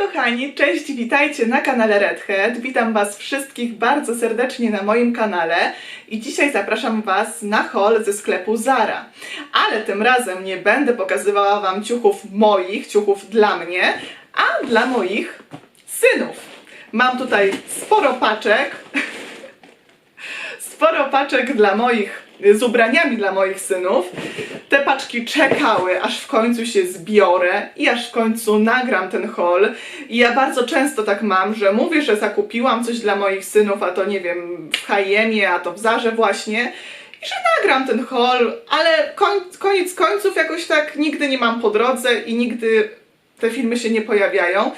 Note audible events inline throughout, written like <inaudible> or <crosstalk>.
kochani, cześć, witajcie na kanale Redhead. Witam Was wszystkich bardzo serdecznie na moim kanale i dzisiaj zapraszam Was na haul ze sklepu Zara. Ale tym razem nie będę pokazywała Wam ciuchów moich, ciuchów dla mnie, a dla moich synów. Mam tutaj sporo paczek, <laughs> sporo paczek dla moich, z ubraniami dla moich synów. Te paczki czekały, aż w końcu się zbiorę i aż w końcu nagram ten haul. I ja bardzo często tak mam, że mówię, że zakupiłam coś dla moich synów, a to nie wiem, w H&M, a to w Zarze właśnie. I że nagram ten haul, ale koniec końców jakoś tak nigdy nie mam po drodze i nigdy te filmy się nie pojawiają.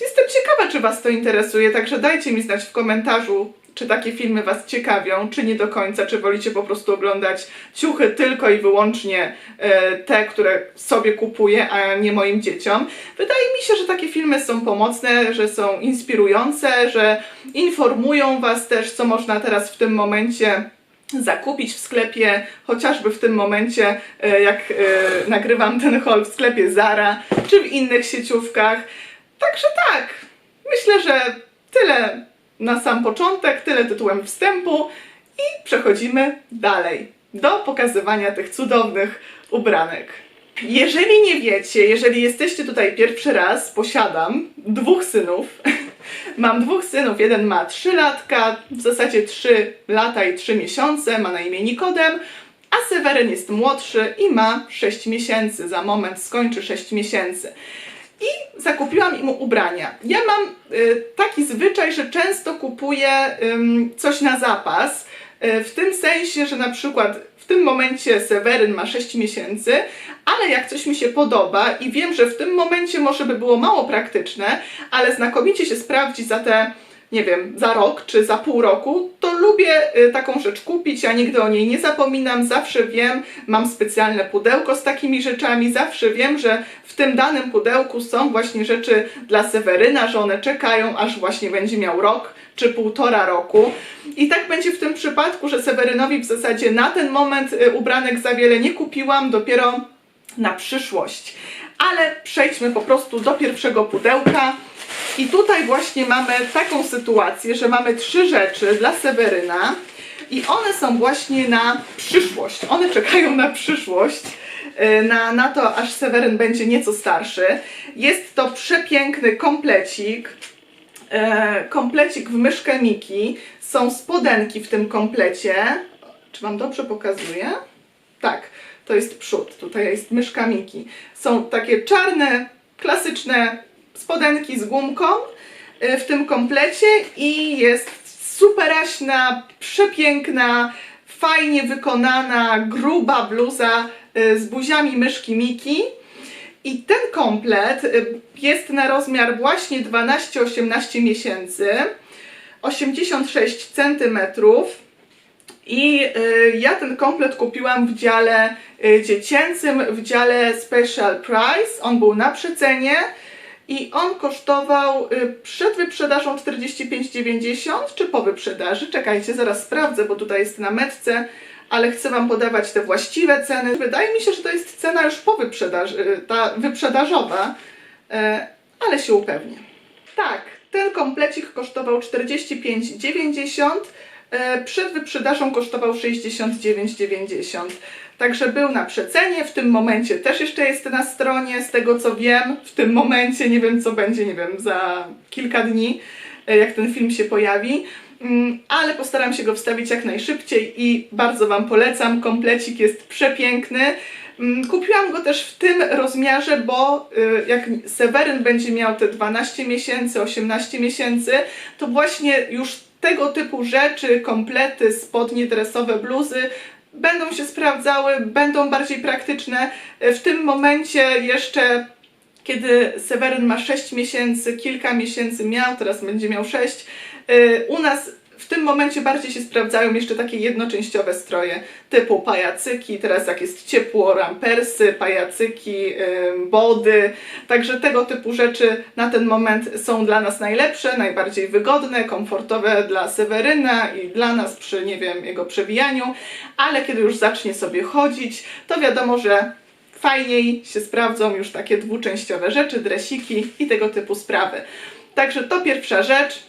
Jestem ciekawa, czy Was to interesuje, także dajcie mi znać w komentarzu, czy takie filmy Was ciekawią, czy nie do końca, czy wolicie po prostu oglądać ciuchy tylko i wyłącznie e, te, które sobie kupuję, a nie moim dzieciom. Wydaje mi się, że takie filmy są pomocne, że są inspirujące, że informują Was też, co można teraz w tym momencie zakupić w sklepie, chociażby w tym momencie, e, jak e, nagrywam ten haul w sklepie Zara, czy w innych sieciówkach. Także tak, myślę, że tyle na sam początek, tyle tytułem wstępu i przechodzimy dalej do pokazywania tych cudownych ubranek. Jeżeli nie wiecie, jeżeli jesteście tutaj pierwszy raz, posiadam dwóch synów. <laughs> Mam dwóch synów, jeden ma 3 latka, w zasadzie 3 lata i 3 miesiące, ma na imię Nikodem, a Seweryn jest młodszy i ma 6 miesięcy, za moment skończy 6 miesięcy. I zakupiłam im ubrania. Ja mam y, taki zwyczaj, że często kupuję coś na zapas. y, W tym sensie, że na przykład w tym momencie Seweryn ma 6 miesięcy, ale jak coś mi się podoba i wiem, że w tym momencie może by było mało praktyczne, ale znakomicie się sprawdzi za te, nie wiem, za rok czy za pół roku, to lubię y, taką rzecz kupić. Ja nigdy o niej nie zapominam, zawsze wiem, mam specjalne pudełko z takimi rzeczami, zawsze wiem, że w tym danym pudełku są właśnie rzeczy dla Seweryna, że one czekają, aż właśnie będzie miał rok czy półtora roku. I tak będzie w tym przypadku, że Sewerynowi w zasadzie na ten moment y, ubranek za wiele nie kupiłam, dopiero na przyszłość. Ale przejdźmy po prostu do pierwszego pudełka. I tutaj właśnie mamy taką sytuację, że mamy trzy rzeczy dla Seweryna i one są właśnie na przyszłość. One czekają na przyszłość, y, na, na to, aż Seweryn będzie nieco starszy. Jest to przepiękny komplecik, e, komplecik w myszkę Miki. Są spodenki w tym komplecie. Czy Wam dobrze pokazuję? Tak, to jest przód. Tutaj jest myszka Miki. Są takie czarne, klasyczne spodenki z gumką y, w tym komplecie i jest superaśna, przepiękna, fajnie wykonana, gruba bluza y, z buziami myszki Miki. I ten komplet y, jest na rozmiar właśnie 12-18 miesięcy, 86 cm. I ja ten komplet kupiłam w dziale dziecięcym, w dziale Special Price. On był na przecenie i on kosztował y, przed wyprzedażą 45,90 czy po wyprzedaży? Czekajcie, zaraz sprawdzę, bo tutaj jest na metce, ale chcę Wam podawać te właściwe ceny. Wydaje mi się, że to jest cena już po wyprzedaży, y, ta wyprzedażowa, y, ale się upewnię. Tak, ten komplecik kosztował 45,90. E, Przed wyprzedażą kosztował 69,90. Także był na przecenie. W tym momencie też jeszcze jest na stronie, z tego co wiem. W tym momencie nie wiem, co będzie, nie wiem, za kilka dni, e, jak ten film się pojawi. Mm, Ale postaram się go wstawić jak najszybciej i bardzo Wam polecam. Komplecik jest przepiękny. Mm, Kupiłam go też w tym rozmiarze, bo y, jak Seweryn będzie miał te 12 miesięcy, 18 miesięcy, to właśnie już tego typu rzeczy, komplety, spodnie dresowe, bluzy będą się sprawdzały, będą bardziej praktyczne. Y, W tym momencie jeszcze kiedy Seweryn ma 6 miesięcy, kilka miesięcy miał, teraz będzie miał 6, y, u nas w tym momencie bardziej się sprawdzają jeszcze takie jednoczęściowe stroje typu pajacyki, teraz jak jest ciepło, rampersy, pajacyki, body, także tego typu rzeczy na ten moment są dla nas najlepsze, najbardziej wygodne, komfortowe dla Seweryna i dla nas przy, nie wiem, jego przewijaniu, ale kiedy już zacznie sobie chodzić, to wiadomo, że fajniej się sprawdzą już takie dwuczęściowe rzeczy, dresiki i tego typu sprawy. Także to pierwsza rzecz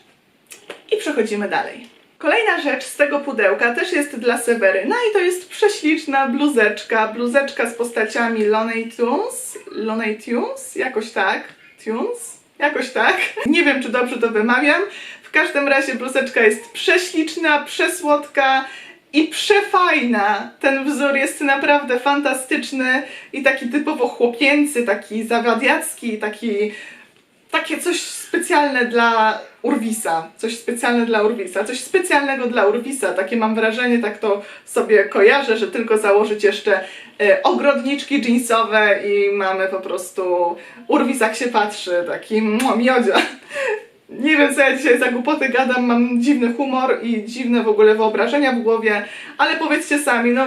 i przechodzimy dalej. Kolejna rzecz z tego pudełka też jest dla Seweryna i to jest prześliczna bluzeczka. Bluzeczka z postaciami Loney Tunes. Loney Tunes? Jakoś tak. Tunes? Jakoś tak. <laughs> Nie wiem, czy dobrze to wymawiam. W każdym razie bluzeczka jest prześliczna, przesłodka i przefajna. Ten wzór jest naprawdę fantastyczny i taki typowo chłopięcy, taki zawadiacki, taki takie coś specjalne dla Urwisa. Coś specjalne dla Urwisa. Coś specjalnego dla Urwisa. Takie mam wrażenie, tak to sobie kojarzę, że tylko założyć jeszcze e, ogrodniczki jeansowe i mamy po prostu Urwis jak się patrzy, taki miodzia. Nie wiem, co ja dzisiaj za głupoty gadam, mam dziwny humor i dziwne w ogóle wyobrażenia w głowie, ale powiedzcie sami, no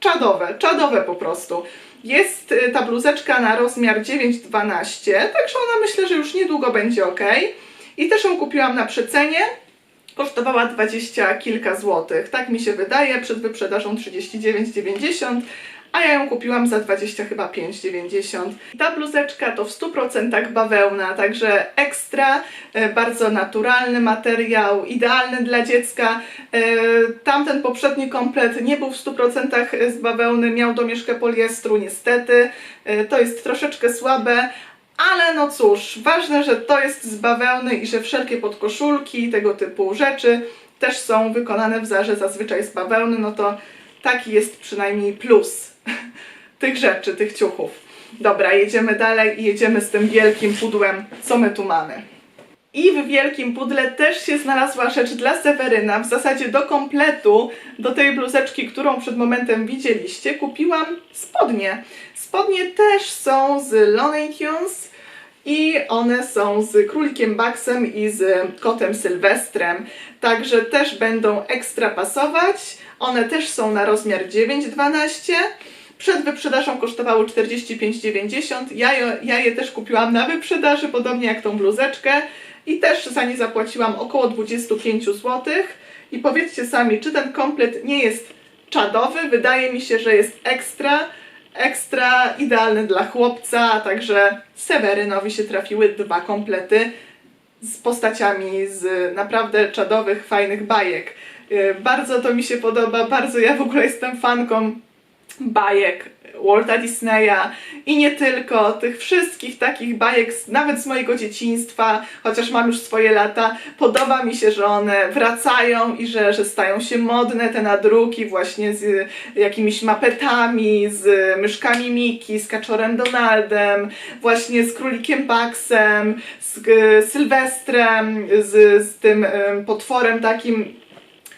czadowe, czadowe po prostu. Jest y, ta bluzeczka na rozmiar 9-12, także ona myślę, że już niedługo będzie ok. I też ją kupiłam na przecenie. Kosztowała 20 kilka złotych, tak mi się wydaje, przed wyprzedażą 39,90, a ja ją kupiłam za 20 chyba 5,90. Ta bluzeczka to w 100% bawełna, także ekstra, e, bardzo naturalny materiał, idealny dla dziecka. E, Tamten poprzedni komplet nie był w 100% z bawełny, miał domieszkę poliestru niestety. E, To jest troszeczkę słabe, ale no cóż, ważne, że to jest z bawełny i że wszelkie podkoszulki i tego typu rzeczy też są wykonane w zarze zazwyczaj z bawełny, no to taki jest przynajmniej plus tych rzeczy, tych ciuchów. Dobra, jedziemy dalej i jedziemy z tym wielkim pudłem, co my tu mamy. I w wielkim pudle też się znalazła rzecz dla Seweryna. W zasadzie do kompletu, do tej bluzeczki, którą przed momentem widzieliście, kupiłam spodnie. Spodnie też są z Loney Tunes i one są z królikiem Baxem i z kotem Sylwestrem. Także też będą ekstra pasować. One też są na rozmiar 9-12. Przed wyprzedażą kosztowały 45,90. Ja, ja je też kupiłam na wyprzedaży, podobnie jak tą bluzeczkę. I też za nie zapłaciłam około 25 zł. I powiedzcie sami, czy ten komplet nie jest czadowy? Wydaje mi się, że jest ekstra. Ekstra idealny dla chłopca, także Sewerynowi się trafiły dwa komplety z postaciami z naprawdę czadowych, fajnych bajek. Yy, Bardzo to mi się podoba, bardzo ja w ogóle jestem fanką bajek Walta Disneya i nie tylko, tych wszystkich takich bajek, nawet z mojego dzieciństwa, chociaż mam już swoje lata, podoba mi się, że one wracają i że, że stają się modne, te nadruki właśnie z y, jakimiś mapetami, z myszkami Miki, z kaczorem Donaldem, właśnie z królikiem Baxem, z y, Sylwestrem, z, z tym potworem takim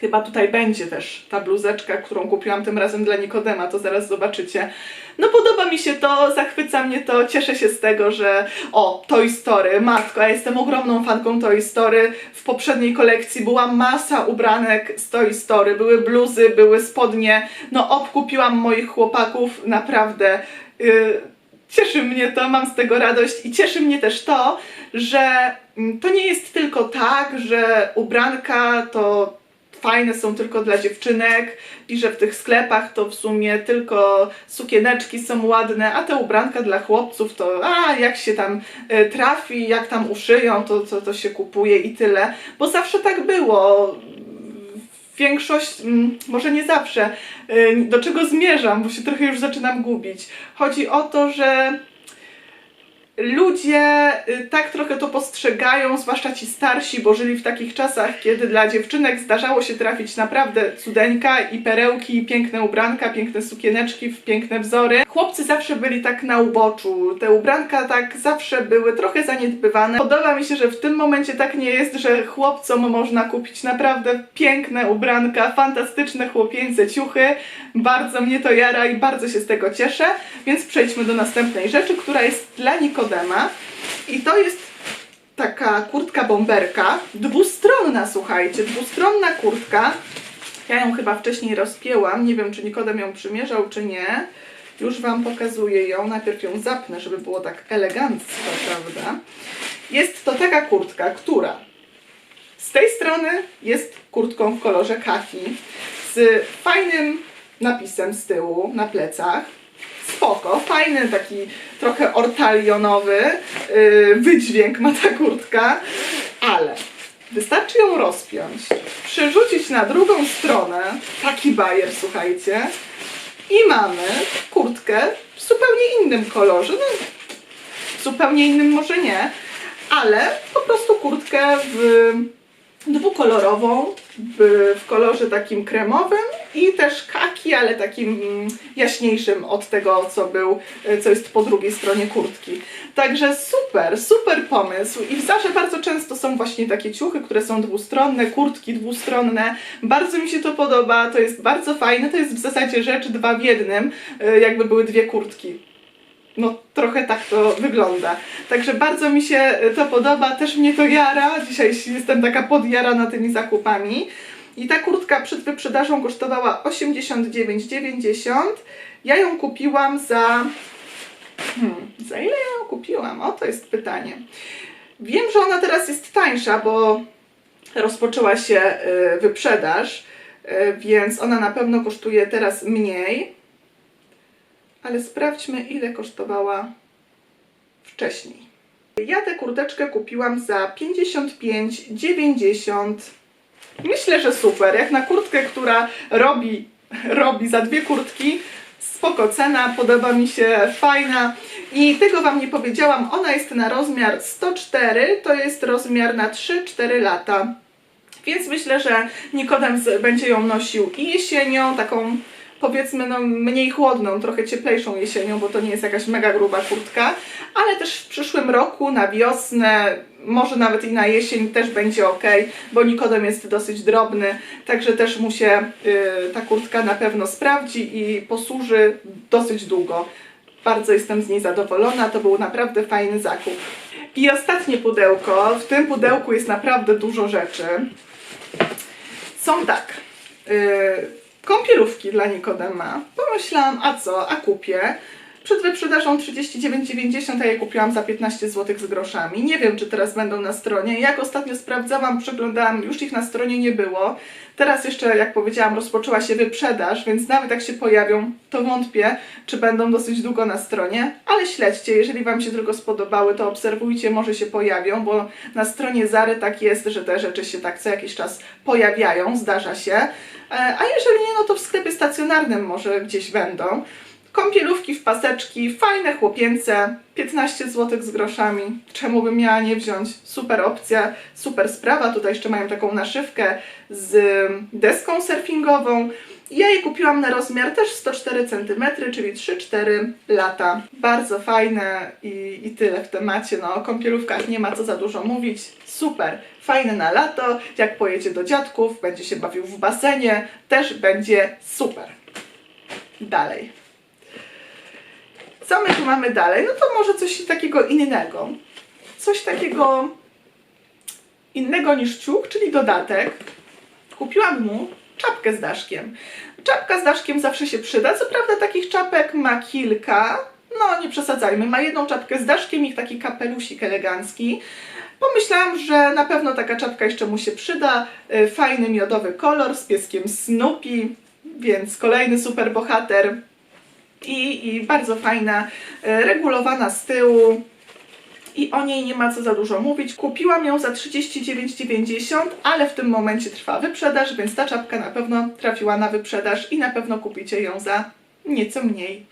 Chyba tutaj będzie też ta bluzeczka, którą kupiłam tym razem dla Nikodema, to zaraz zobaczycie. No podoba mi się to, zachwyca mnie to, cieszę się z tego, że o, Toy Story, matko, ja jestem ogromną fanką Toy Story. W poprzedniej kolekcji była masa ubranek z Toy Story, były bluzy, były spodnie, no obkupiłam moich chłopaków, naprawdę. Yy, Cieszy mnie to, mam z tego radość i cieszy mnie też to, że mm, to nie jest tylko tak, że ubranka to fajne są tylko dla dziewczynek i że w tych sklepach to w sumie tylko sukieneczki są ładne, a te ubranka dla chłopców to a jak się tam e, trafi, jak tam uszyją, to, to, to się kupuje i tyle, bo zawsze tak było. Większość, mm, może nie zawsze, y, do czego zmierzam, bo się trochę już zaczynam gubić. Chodzi o to, że ludzie y, tak trochę to postrzegają, zwłaszcza ci starsi, bo żyli w takich czasach, kiedy dla dziewczynek zdarzało się trafić naprawdę cudeńka i perełki, i piękne ubranka, piękne sukieneczki, w piękne wzory. Chłopcy zawsze byli tak na uboczu, te ubranka tak zawsze były trochę zaniedbywane. Podoba mi się, że w tym momencie tak nie jest, że chłopcom można kupić naprawdę piękne ubranka, fantastyczne chłopięce ciuchy. Bardzo mnie to jara i bardzo się z tego cieszę, więc przejdźmy do następnej rzeczy, która jest dla Nikodema i to jest taka kurtka bomberka, dwustronna, słuchajcie, dwustronna kurtka. Ja ją chyba wcześniej rozpięłam, nie wiem czy Nikodem ją przymierzał czy nie. Już Wam pokazuję ją, najpierw ją zapnę, żeby było tak elegancko, prawda? Jest to taka kurtka, która z tej strony jest kurtką w kolorze kaki z fajnym napisem z tyłu na plecach. Spoko, fajny, taki trochę ortalionowy yy, wydźwięk ma ta kurtka, ale wystarczy ją rozpiąć, przerzucić na drugą stronę, taki bajer, słuchajcie, i mamy kurtkę w zupełnie innym kolorze, no zupełnie innym może nie, ale po prostu kurtkę w dwukolorową, w, kolorze takim kremowym i też kaki, ale takim jaśniejszym od tego, co był, co jest po drugiej stronie kurtki. Także super, super pomysł i w Zarze bardzo często są właśnie takie ciuchy, które są dwustronne, kurtki dwustronne. Bardzo mi się to podoba, to jest bardzo fajne, to jest w zasadzie rzecz dwa w jednym, e, jakby były dwie kurtki. No, trochę tak to wygląda. Także bardzo mi się to podoba, też mnie to jara. Dzisiaj jestem taka podjarana tymi zakupami. I ta kurtka przed wyprzedażą kosztowała 89,90. Ja ją kupiłam za. Hmm, za ile ja ją kupiłam? O, to jest pytanie. Wiem, że ona teraz jest tańsza, bo rozpoczęła się e, wyprzedaż, e, więc ona na pewno kosztuje teraz mniej ale sprawdźmy, ile kosztowała wcześniej. Ja tę kurteczkę kupiłam za 55,90. Myślę, że super. Jak na kurtkę, która robi, robi za dwie kurtki, spoko cena, podoba mi się, fajna. I tego Wam nie powiedziałam, ona jest na rozmiar 104, to jest rozmiar na 3-4 lata. Więc myślę, że Nikodem będzie ją nosił i jesienią, taką powiedzmy no, mniej chłodną, trochę cieplejszą jesienią, bo to nie jest jakaś mega gruba kurtka, ale też w przyszłym roku na wiosnę, może nawet i na jesień też będzie ok, bo Nikodem jest dosyć drobny, także też mu się y, ta kurtka na pewno sprawdzi i posłuży dosyć długo. Bardzo jestem z niej zadowolona, to był naprawdę fajny zakup. I ostatnie pudełko, w tym pudełku jest naprawdę dużo rzeczy. Są tak. y, kąpielówki dla Nikodema. Pomyślałam, a co, a kupię. Przed wyprzedażą 39,90, a je kupiłam za 15 zł z groszami. Nie wiem, czy teraz będą na stronie. Jak ostatnio sprawdzałam, przeglądałam, już ich na stronie nie było. Teraz jeszcze, jak powiedziałam, rozpoczęła się wyprzedaż, więc nawet jak się pojawią, to wątpię, czy będą dosyć długo na stronie. Ale śledźcie, jeżeli Wam się tylko spodobały, to obserwujcie, może się pojawią, bo na stronie Zary tak jest, że te rzeczy się tak co jakiś czas pojawiają, zdarza się. E, A jeżeli nie, no to w sklepie stacjonarnym może gdzieś będą. Kąpielówki w paseczki, fajne chłopięce, 15 zł z groszami. Czemu bym miała nie wziąć? Super opcja, super sprawa. Tutaj jeszcze mają taką naszywkę z deską surfingową. Ja je kupiłam na rozmiar też 104 cm, czyli 3-4 lata. Bardzo fajne i, i tyle w temacie. No, o kąpielówkach nie ma co za dużo mówić. Super, fajne na lato. Jak pojedzie do dziadków, będzie się bawił w basenie, też będzie super. Dalej. Co my tu mamy dalej? No to może coś takiego innego. Coś takiego innego niż ciuch, czyli dodatek. Kupiłam mu czapkę z daszkiem. Czapka z daszkiem zawsze się przyda. Co prawda takich czapek ma kilka. No nie przesadzajmy. Ma jedną czapkę z daszkiem i taki kapelusik elegancki. Pomyślałam, że na pewno taka czapka jeszcze mu się przyda. Y, Fajny miodowy kolor z pieskiem Snoopy, więc kolejny super bohater i, i bardzo fajna, e, regulowana z tyłu. I o niej nie ma co za dużo mówić. Kupiłam ją za 39,90, ale w tym momencie trwa wyprzedaż, więc ta czapka na pewno trafiła na wyprzedaż i na pewno kupicie ją za nieco mniej.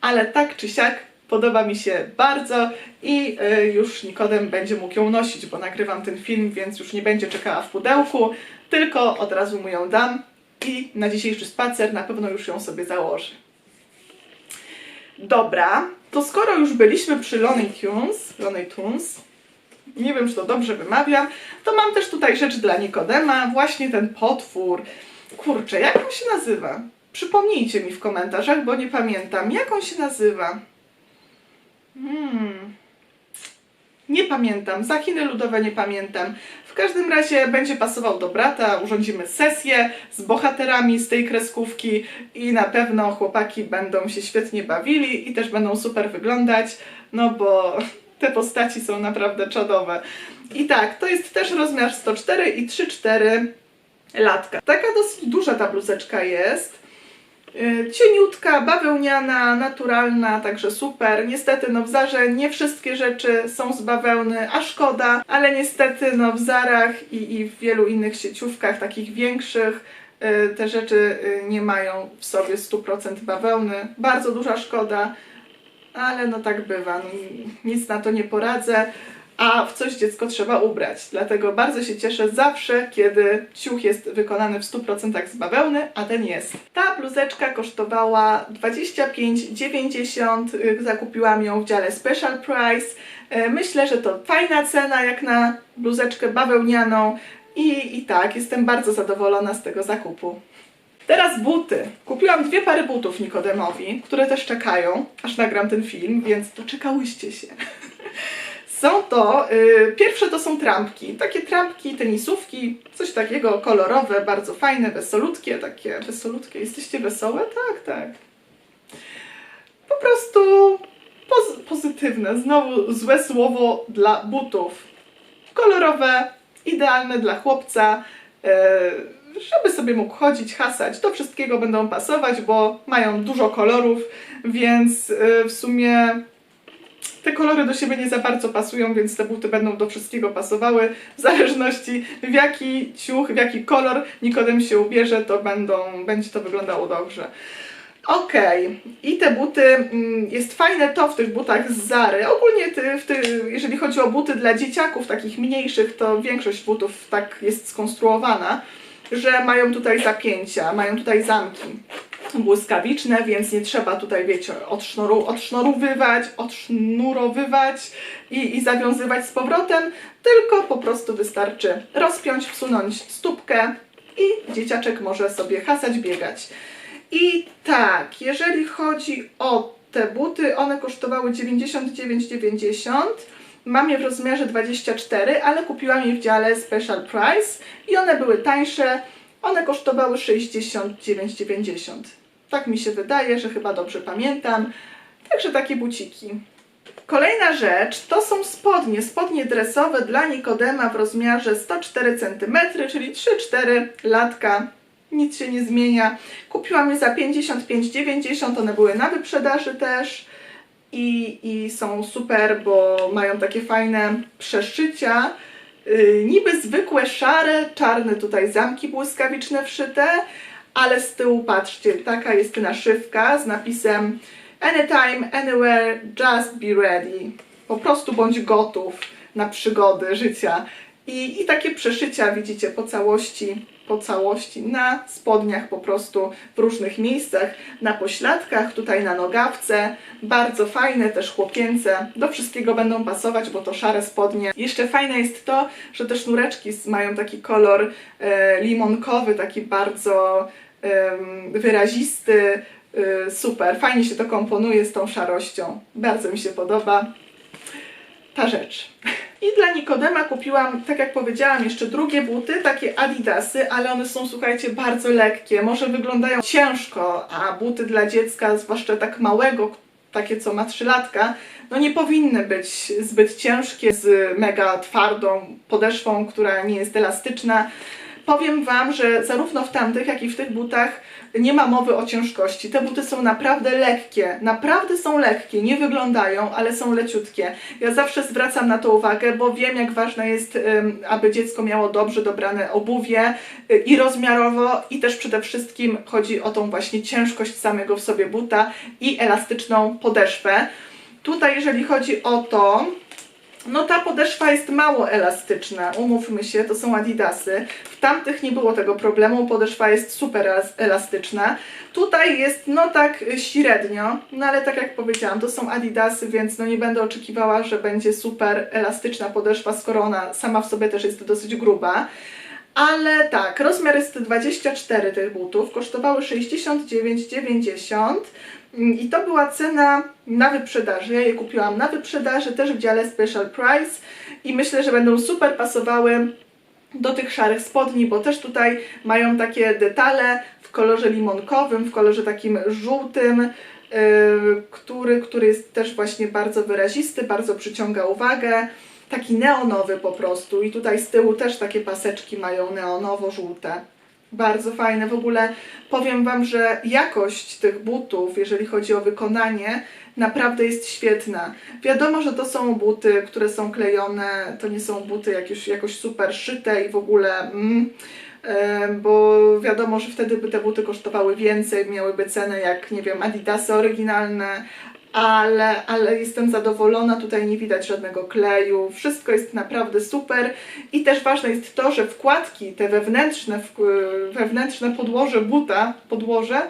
Ale tak czy siak podoba mi się bardzo i y, już Nikodem będzie mógł ją nosić, bo nagrywam ten film, więc już nie będzie czekała w pudełku, tylko od razu mu ją dam i na dzisiejszy spacer na pewno już ją sobie założy. Dobra, to skoro już byliśmy przy Looney Tunes, Looney Tunes, nie wiem, czy to dobrze wymawiam, to mam też tutaj rzecz dla Nikodema, właśnie ten potwór. Kurczę, jak on się nazywa? Przypomnijcie mi w komentarzach, bo nie pamiętam. Jak on się nazywa? Hmm. Nie pamiętam, za Chiny ludowe nie pamiętam. W każdym razie będzie pasował do brata, urządzimy sesję z bohaterami z tej kreskówki i na pewno chłopaki będą się świetnie bawili i też będą super wyglądać, no bo te postaci są naprawdę czadowe. I tak, to jest też rozmiar 104 i 3-4 latka. Taka dosyć duża ta bluzeczka jest. Y, Cieniutka, bawełniana, naturalna, także super. Niestety no w Zarze nie wszystkie rzeczy są z bawełny, a szkoda, ale niestety no w Zarach i, i w wielu innych sieciówkach takich większych y, te rzeczy y, nie mają w sobie 100% bawełny. Bardzo duża szkoda, ale no tak bywa, no, nic na to nie poradzę. A w coś dziecko trzeba ubrać. Dlatego bardzo się cieszę zawsze, kiedy ciuch jest wykonany w 100% z bawełny, a ten jest. Ta bluzeczka kosztowała 25,90. y, Zakupiłam ją w dziale Special Price. Y, Myślę, że to fajna cena jak na bluzeczkę bawełnianą. I, I tak, jestem bardzo zadowolona z tego zakupu. Teraz buty. Kupiłam dwie pary butów Nikodemowi, które też czekają, aż nagram ten film, więc doczekałyście się. <laughs> Są to, y, pierwsze to są trampki, takie trampki, tenisówki, coś takiego kolorowe, bardzo fajne, wesolutkie, takie wesolutkie. Jesteście wesołe? Tak, tak. Po prostu poz- pozytywne, znowu złe słowo dla butów. Kolorowe, idealne dla chłopca, y, żeby sobie mógł chodzić, hasać. Do wszystkiego będą pasować, bo mają dużo kolorów, więc y, w sumie te kolory do siebie nie za bardzo pasują, więc te buty będą do wszystkiego pasowały. W zależności w jaki ciuch, w jaki kolor Nikodem się ubierze, to będą, będzie to wyglądało dobrze. Okej, i te buty, mm, jest fajne to w tych butach z Zary. Ogólnie ty, ty, jeżeli chodzi o buty dla dzieciaków, takich mniejszych, to większość butów tak jest skonstruowana, że mają tutaj zapięcia, mają tutaj zamki błyskawiczne, więc nie trzeba tutaj, wiecie, odsznoru, odsznorówywać, odsznurowywać i, i zawiązywać z powrotem, tylko po prostu wystarczy rozpiąć, wsunąć stópkę i dzieciaczek może sobie hasać, biegać. I tak, jeżeli chodzi o te buty, one kosztowały 99,90. Mam je w rozmiarze 24, ale kupiłam je w dziale Special Price i one były tańsze. One kosztowały 69,90. Tak mi się wydaje, że chyba dobrze pamiętam. Także takie buciki. Kolejna rzecz to są spodnie, spodnie dresowe dla Nikodema w rozmiarze 104 cm, czyli 3-4 latka. Nic się nie zmienia. Kupiłam je za 55,90, one były na wyprzedaży też i, i są super, bo mają takie fajne przeszycia. Yy, niby zwykłe szare, czarne tutaj zamki błyskawiczne wszyte, ale z tyłu patrzcie, taka jest naszywka z napisem Anytime, anywhere, just be ready. Po prostu bądź gotów na przygody życia. I, I takie przeszycia widzicie po całości, po całości na spodniach po prostu w różnych miejscach, na pośladkach, tutaj na nogawce. Bardzo fajne, też chłopięce. Do wszystkiego będą pasować, bo to szare spodnie. Jeszcze fajne jest to, że te sznureczki mają taki kolor e, limonkowy, taki bardzo em, wyrazisty. E, super, fajnie się to komponuje z tą szarością. Bardzo mi się podoba ta rzecz. <laughs> I dla Nikodema kupiłam, tak jak powiedziałam, jeszcze drugie buty, takie adidasy, ale one są, słuchajcie, bardzo lekkie. Może wyglądają ciężko, a buty dla dziecka, zwłaszcza tak małego, takie co ma 3 latka, no nie powinny być zbyt ciężkie, z mega twardą podeszwą, która nie jest elastyczna. Powiem Wam, że zarówno w tamtych, jak i w tych butach nie ma mowy o ciężkości. Te buty są naprawdę lekkie, naprawdę są lekkie, nie wyglądają, ale są leciutkie. Ja zawsze zwracam na to uwagę, bo wiem, jak ważne jest, aby dziecko miało dobrze dobrane obuwie y, i rozmiarowo, i też przede wszystkim chodzi o tą właśnie ciężkość samego w sobie buta i elastyczną podeszwę. Tutaj, jeżeli chodzi o to, no ta podeszwa jest mało elastyczna, umówmy się, to są adidasy. W tamtych nie było tego problemu, podeszwa jest super elas- elastyczna. Tutaj jest no tak średnio, no ale tak jak powiedziałam, to są adidasy, więc no nie będę oczekiwała, że będzie super elastyczna podeszwa, skoro ona sama w sobie też jest dosyć gruba. Ale tak, rozmiar jest 24 tych butów, kosztowały 69,90 Mm, i to była cena na wyprzedaży. Ja je kupiłam na wyprzedaży, też w dziale Special Price i myślę, że będą super pasowały do tych szarych spodni, bo też tutaj mają takie detale w kolorze limonkowym, w kolorze takim żółtym, yy, który, który jest też właśnie bardzo wyrazisty, bardzo przyciąga uwagę. Taki neonowy po prostu i tutaj z tyłu też takie paseczki mają neonowo-żółte. Bardzo fajne. W ogóle powiem Wam, że jakość tych butów, jeżeli chodzi o wykonanie, naprawdę jest świetna. Wiadomo, że to są buty, które są klejone, to nie są buty jakieś, jakoś super szyte i w ogóle. Mm, bo wiadomo, że wtedy by te buty kosztowały więcej, miałyby cenę jak, nie wiem, Adidasy oryginalne, ale, ale jestem zadowolona, tutaj nie widać żadnego kleju, wszystko jest naprawdę super. I też ważne jest to, że wkładki, te wewnętrzne, wewnętrzne podłoże buta, podłoże,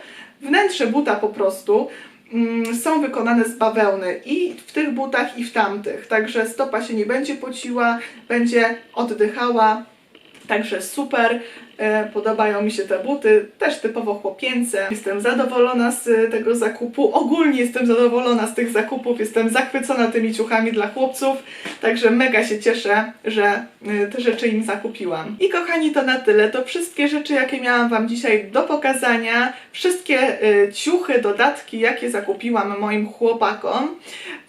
wnętrze buta po prostu mm, są wykonane z bawełny i w tych butach i w tamtych, także stopa się nie będzie pociła, będzie oddychała, Także super, podobają mi się te buty, też typowo chłopięce. Jestem zadowolona z e, tego zakupu. Ogólnie jestem zadowolona z tych zakupów, jestem zachwycona tymi ciuchami dla chłopców, także mega się cieszę, że e, te rzeczy im zakupiłam. I kochani, to na tyle. To wszystkie rzeczy, jakie miałam Wam dzisiaj do pokazania, wszystkie e, ciuchy, dodatki, jakie zakupiłam moim chłopakom.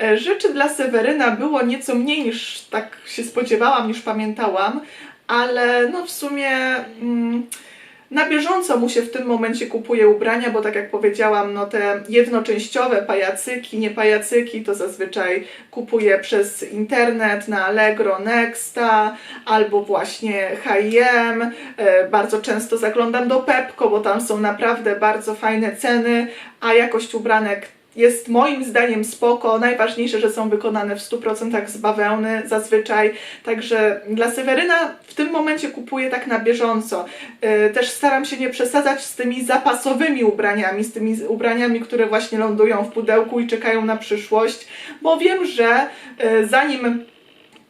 E, Rzeczy dla Seweryna było nieco mniej niż tak się spodziewałam, niż pamiętałam ale no w sumie mm, na bieżąco mu się w tym momencie kupuje ubrania, bo tak jak powiedziałam, no te jednoczęściowe pajacyki, nie pajacyki, to zazwyczaj kupuję przez internet na Allegro, Nexta albo właśnie H&M. Bardzo często zaglądam do Pepko, bo tam są naprawdę bardzo fajne ceny, a jakość ubranek jest moim zdaniem spoko. Najważniejsze, że są wykonane w 100% z bawełny zazwyczaj. Także dla Seweryna w tym momencie kupuję tak na bieżąco. Yy, Też staram się nie przesadzać z tymi zapasowymi ubraniami, z tymi ubraniami, które właśnie lądują w pudełku i czekają na przyszłość, bo wiem, że yy, zanim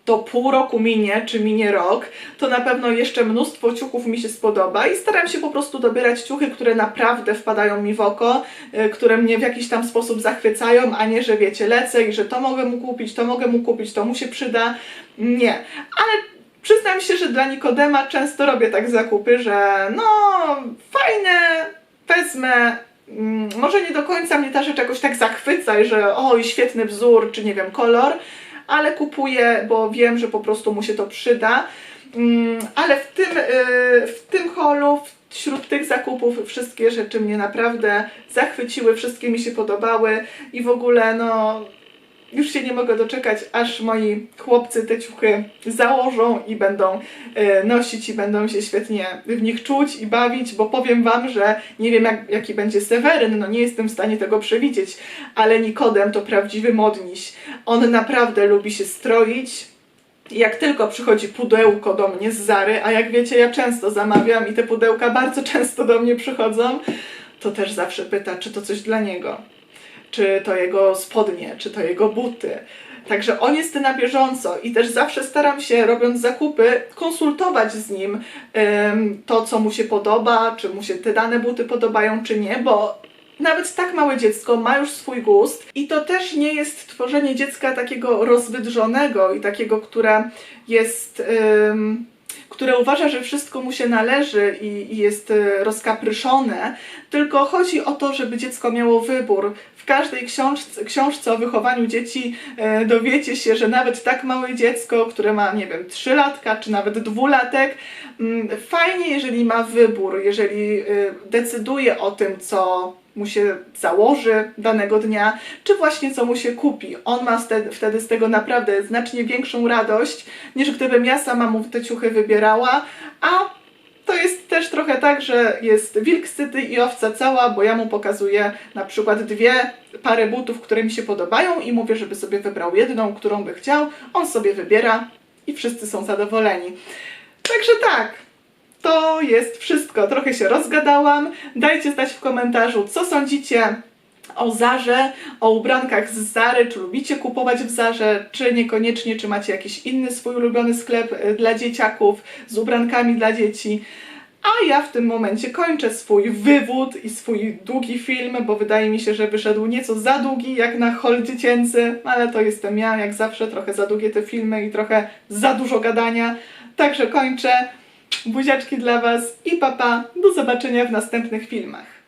to pół roku minie, czy minie rok, to na pewno jeszcze mnóstwo ciuchów mi się spodoba i staram się po prostu dobierać ciuchy, które naprawdę wpadają mi w oko, y, które mnie w jakiś tam sposób zachwycają, a nie, że wiecie, lecę i że to mogę mu kupić, to mogę mu kupić, to mu się przyda. Nie, ale przyznam się, że dla Nikodema często robię tak zakupy, że no fajne, wezmę, Mm, może nie do końca mnie ta rzecz jakoś tak zachwyca, że oj, świetny wzór, czy nie wiem, kolor, ale kupuję, bo wiem, że po prostu mu się to przyda. Mm, Ale w tym, y, w tym holu, wśród tych zakupów, wszystkie rzeczy mnie naprawdę zachwyciły, wszystkie mi się podobały i w ogóle, no, już się nie mogę doczekać, aż moi chłopcy te ciuchy założą i będą e, nosić i będą się świetnie w nich czuć i bawić, bo powiem Wam, że nie wiem jak, jaki będzie Seweryn, no nie jestem w stanie tego przewidzieć, ale Nikodem to prawdziwy modniś. On naprawdę lubi się stroić, jak tylko przychodzi pudełko do mnie z Zary, a jak wiecie, ja często zamawiam i te pudełka bardzo <laughs> często do mnie przychodzą, to też zawsze pyta, czy to coś dla niego, czy to jego spodnie, czy to jego buty. Także on jest na bieżąco i też zawsze staram się, robiąc zakupy, konsultować z nim em, to, co mu się podoba, czy mu się te dane buty podobają, czy nie, bo nawet tak małe dziecko ma już swój gust i to też nie jest tworzenie dziecka takiego rozwydrzonego i takiego, które jest. em, które uważa, że wszystko mu się należy i, i jest e, rozkapryszone, tylko chodzi o to, żeby dziecko miało wybór. W każdej książce, książce o wychowaniu dzieci e, dowiecie się, że nawet tak małe dziecko, które ma, nie wiem, 3 latka czy nawet dwulatek, mm, fajnie, jeżeli ma wybór, jeżeli e, decyduje o tym, co mu się założy danego dnia, czy właśnie co mu się kupi. On ma wtedy, z tego naprawdę znacznie większą radość, niż gdybym ja sama mu te ciuchy wybierała, a to jest też trochę tak, że jest wilk syty i owca cała, bo ja mu pokazuję na przykład dwie pary butów, które mi się podobają i mówię, żeby sobie wybrał jedną, którą by chciał. On sobie wybiera i wszyscy są zadowoleni. Także tak, to jest wszystko. Trochę się rozgadałam. Dajcie znać w komentarzu, co sądzicie o Zarze, o ubrankach z Zary, czy lubicie kupować w Zarze, czy niekoniecznie, czy macie jakiś inny swój ulubiony sklep y, dla dzieciaków z ubrankami dla dzieci. A ja w tym momencie kończę swój wywód i swój długi film, bo wydaje mi się, że wyszedł nieco za długi jak na hol dziecięcy, ale to jestem ja, jak zawsze, trochę za długie te filmy i trochę za dużo gadania. Także kończę. Buziaczki dla Was i papa. Do zobaczenia w następnych filmach.